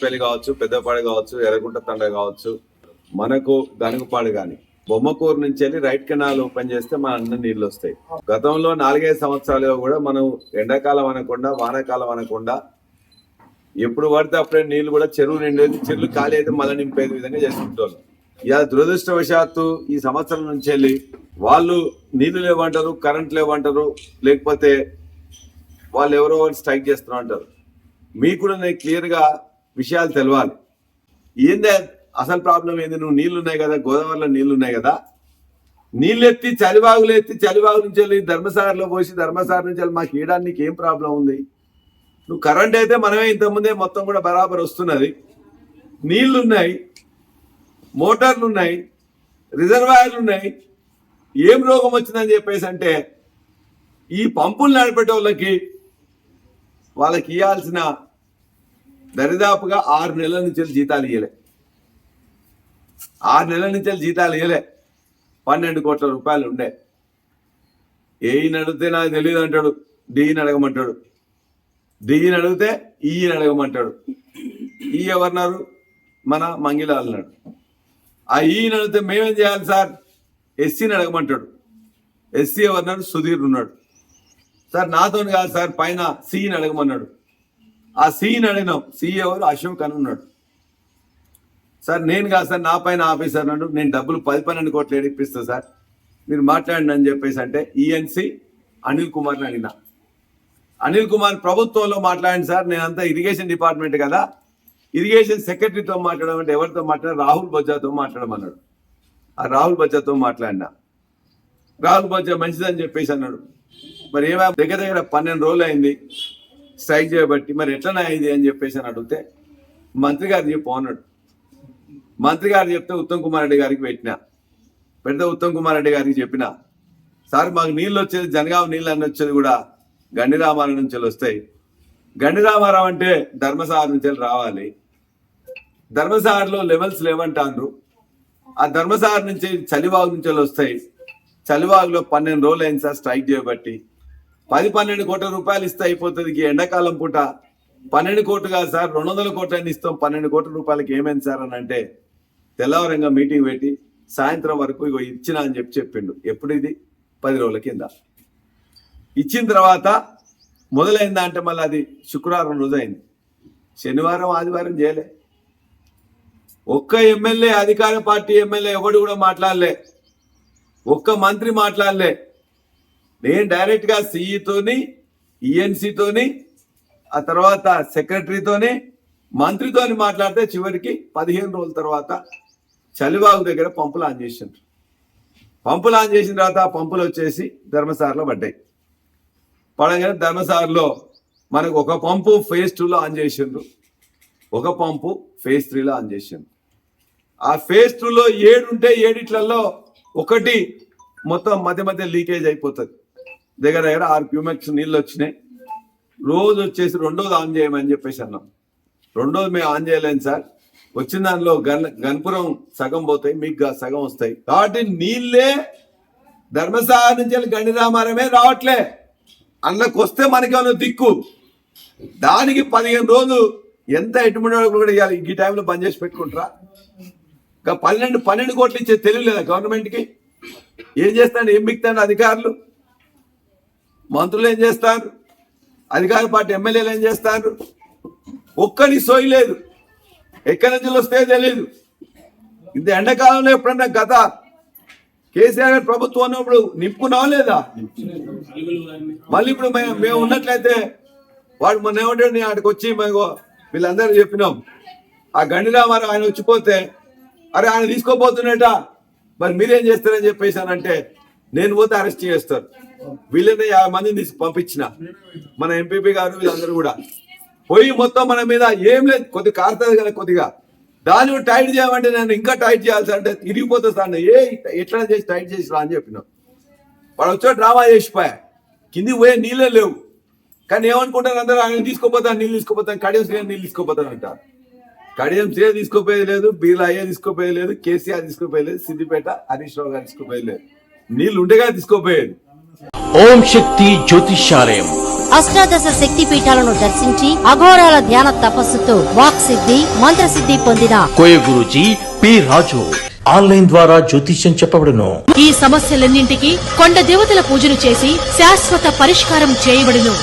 పెళ్ళి కావచ్చు పెద్దపాడు కావచ్చు ఎర్రగుంట తండ కావచ్చు మనకు గనుగుపాడు కానీ బొమ్మకూరు నుంచి వెళ్ళి రైట్ కెనాల్ ఓపెన్ చేస్తే మన అన్ని నీళ్ళు వస్తాయి గతంలో నాలుగైదు సంవత్సరాలుగా కూడా మనం ఎండాకాలం అనకుండా వానాకాలం అనకుండా ఎప్పుడు పడితే అప్పుడే నీళ్ళు కూడా చెరువు నిండేది చెరువులు ఖాళీ అయితే మళ్ళీ నింపేది విధంగా చేసుకుంటున్నాం ఇలా దురదృష్టవశాత్తు ఈ సంవత్సరం నుంచి వెళ్ళి వాళ్ళు నీళ్ళు లేవంటారు కరెంట్ లేవంటారు లేకపోతే వాళ్ళు ఎవరో వాళ్ళు స్ట్రైక్ చేస్తున్నారు అంటారు. మీకు కూడా నేను క్లియర్గా విషయాలు తెలవాలి. ఏందే అసలు ప్రాబ్లం ఏంది? నువ్వు నీళ్ళు ఉన్నాయి కదా గోదావరిలో నీళ్ళు ఉన్నాయి కదా. నీళ్ళు ఎత్తి చలిబాగులు ఎత్తి చలిబాగు నుంచి వెళ్ళి ధర్మసాగర్లో పోసి ధర్మసాగర్ నుంచి వెళ్ళి మాకు ఇయడానికి నీకు ఏం ప్రాబ్లం ఉంది? నువ్వు కరెంట్ అయితే మనమే ఇంతకుముందే మొత్తం కూడా బరాబర్ వస్తున్నది. నీళ్ళున్నాయి. మోటార్లు ఉన్నాయి రిజర్వాయర్లు ఉన్నాయి ఏం రోగం వచ్చిందని చెప్పేసి అంటే ఈ పంపులు నడిపేట వాళ్ళకి వాళ్ళకి ఇవ్వాల్సిన దరిదాపుగా ఆరు నెలల నుంచి వెళ్ళి జీతాలు ఇవ్వలే ఆరు నెలల నుంచి వెళ్ళి జీతాలు ఇవ్వలే పన్నెండు కోట్ల రూపాయలు ఉండే. ఏఈని అడిగితే నాకు తెలియదు అంటాడు డిఈని అడగమంటాడు. డిఈని అడిగితే ఈయన అడగమంటాడు. ఈ ఎవరన్నారు మన మంగిలాలన్నాడు ఆ ఈయన అడిగితే మేమేం చేయాలి సార్? ఎస్సీని అడగమంటాడు. ఎస్సీ ఎవరన్నాడు సుధీర్ ఉన్నాడు. సార్ నాతో కాదు సార్ పైన సీని అడగమన్నాడు. ఆ సీని అడిగినాం. సీ ఎవరు? అశోక్ అని ఉన్నాడు. సార్ నేను కాదు సార్ నా పైన ఆఫీసర్ అన్నాడు. నేను డబ్బులు పది పన్నెండు కోట్లు ఏడిపిస్తా సార్. మీరు మాట్లాడండి అని చెప్పేసి అంటే ఈఎన్సి అనిల్ కుమార్ని అడిగిన. అనిల్ కుమార్ ప్రభుత్వంలో మాట్లాడండి సార్. నేనంతా ఇరిగేషన్ డిపార్ట్మెంట్ కదా. ఇరిగేషన్ సెక్రటరీతో మాట్లాడమంటే ఎవరితో మాట్లాడ రాహుల్ బొజ్జాతో మాట్లాడమన్నాడు. ఆ రాహుల్ బజాతో మాట్లాడినా. రాహుల్ బజా మంచిదని చెప్పేసి అన్నాడు. మరి ఏమో దగ్గర దగ్గర పన్నెండు రోజులు అయింది. స్ట్రైక్ చేయబట్టి మరి ఎట్లనే అయింది అని చెప్పేసి అని అడిగితే మంత్రి గారు చెప్పు అన్నాడు మంత్రి గారు చెప్తే ఉత్తమ్ కుమార్ రెడ్డి గారికి పెట్టిన. పెడితే ఉత్తమ్ కుమార్ రెడ్డి గారికి చెప్పిన. సార్ మాకు నీళ్ళు వచ్చేది జనగామ నీళ్ళు అని వచ్చేది కూడా గండి రామారావు నుంచి వెళ్ళి వస్తాయి. గండి రామారావు అంటే ధర్మసాగర్ నుంచి వెళ్ళి రావాలి. ధర్మసాగర్లో లెవెల్స్ లేవంటాండ్రు. ఆ ధర్మసాగర్ నుంచి చలివాగు నుంచి వస్తాయి. చలివాగులో పన్నెండు రోజులు అయింది సార్ స్ట్రైక్ చేయబట్టి. పది పన్నెండు కోట్ల రూపాయలు ఇస్తే అయిపోతుంది ఈ ఎండాకాలం పూట. పన్నెండు కోట్లు కాదు సార్ రెండు వందల కోట్లు అని ఇస్తాం. పన్నెండు కోట్ల రూపాయలకి ఏమైంది సార్ అని అంటే తెల్లవారంగా మీటింగ్ పెట్టి సాయంత్రం వరకు ఇగో ఇచ్చిన అని చెప్పి చెప్పిండు. ఎప్పుడు ఇది? పది రోజుల కింద. ఇచ్చిన తర్వాత మొదలైందా అంటే మళ్ళీ అది శుక్రవారం రోజు అయింది. శనివారం ఆదివారం చేయలే. ఒక్క ఎమ్మెల్యే అధికార పార్టీ ఎమ్మెల్యే ఎవడు కూడా మాట్లాడలే. ఒక్క మంత్రి మాట్లాడలే. నేను డైరెక్ట్గా సిఈతోని ఈఎన్సీతోని ఆ తర్వాత సెక్రటరీతోని మంత్రితోని మాట్లాడితే చివరికి పదిహేను రోజుల తర్వాత చలివాగు దగ్గర పంపులు ఆన్ చేసిండ్రు. పంపులు ఆన్ చేసిన తర్వాత పంపులు వచ్చేసి ధర్మసాగర్లో పడ్డాయి. పడగానే ధర్మసాగర్లో మనకు ఒక పంపు ఫేజ్ టూలో ఆన్ చేసిండ్రు. ఒక పంపు ఫేజ్ త్రీలో ఆన్ చేసాం ఆ ఫేజ్ టూలో ఏడు ఉంటే ఏడిట్లలో ఒకటి మొత్తం మధ్య మధ్య లీకేజ్ అయిపోతుంది. దగ్గర దగ్గర ఆరు క్యూమెక్స్ నీళ్ళు వచ్చినాయి. రోజు వచ్చేసి రెండోది ఆన్ చేయమని చెప్పేసి అన్నాం. రెండోది మేము ఆన్ చేయలేము సార్. వచ్చిన దానిలో గన్ గన్పురం సగం పోతాయి మీకు సగం వస్తాయి. కాబట్టి నీళ్ళే ధర్మసాగర్ నుంచి వెళ్ళి గండి రామారమే రావట్లే. అందులోకి వస్తే మనకేమైనా దిక్కు. దానికి పదిహేను రోజులు ఎంత ఎటువంటి కూడా ఇవ్వాలి? ఈ టైంలో బంద్ చేసి పెట్టుకుంటారా? ఇంకా పన్నెండు పన్నెండు కోట్లు ఇచ్చే తెలియలేదా గవర్నమెంట్కి. ఏం చేస్తాడు ఏం మిగతాడు అధికారులు? మంత్రులు ఏం చేస్తారు? అధికార పార్టీ ఎమ్మెల్యేలు ఏం చేస్తారు? ఒక్కని సోయి లేదు. ఎక్కడి నుంచి వస్తే తెలియదు ఇంత ఎండాకాలంలో ఎప్పుడన్నా గత కేసీఆర్ గారి ప్రభుత్వం ఉన్నప్పుడు నింపుకున్నావా లేదా? మళ్ళీ ఇప్పుడు మేము మేము ఉన్నట్లయితే వాడు మొన్న ఏమంటాడు? నేను అక్కడికి వచ్చి మేము వీళ్ళందరూ చెప్పినాం. ఆ గండి మరి ఆయన వచ్చిపోతే అరే ఆయన తీసుకోపోతున్నట మరి మీరేం చేస్తారని చెప్పేసానంటే నేను పోతే అరెస్ట్ చేస్తారు. వీళ్ళని యాభై మందిని తీసి పంపించిన. మన ఎంపీపీ గారు వీళ్ళందరూ కూడా. పోయి మొత్తం మన మీద ఏం లేదు. కొద్దిగా కారుతుంది కదా కొద్దిగా. దాన్ని టైట్ చేయమంటే నేను ఇంకా టైట్ చేయాల్సి అంటే తిరిగిపోతా సార్ ఏ ఎట్లా చేసి టైట్ చేసి రా అని చెప్పినాం. వాడు వచ్చా డ్రామా చేసిపోయా. కింది పోయే నీళ్ళే లేవు. కానీ ఏమనుకుంటారు అందరూ? ఆయన తీసుకోపోతాను నీళ్ళు తీసుకోపోతాను కడియం శ్రీ నీళ్ళు తీసుకోపోతాను అంటారు. కడియం శ్రేయ తీసుకోపోయలేదు బీర్లా అయ్యే తీసుకోపోయలేదు కేసీఆర్ తీసుకోపోయలేదు సిద్దిపేట హరీష్ రావు గారు తీసుకోపోయలేదు నీళ్ళు ఉండగా తీసుకోపోయేది. ఓం శక్తి జ్యోతిషాలయం అష్టాదశ శక్తి పీఠాలను దర్శించి అఘోరాల ధ్యాన తపస్సుతో వాక్ సిద్ధి మంత్ర సిద్ధి పొందిన కోయ గురుజీ పి. రాజు. ఆన్లైన్ ద్వారా జ్యోతిష్యం చెప్పబడును. ఈ సమస్యలన్నింటికి కొండ దేవతల పూజను చేసి శాశ్వత పరిష్కారం చేయబడును.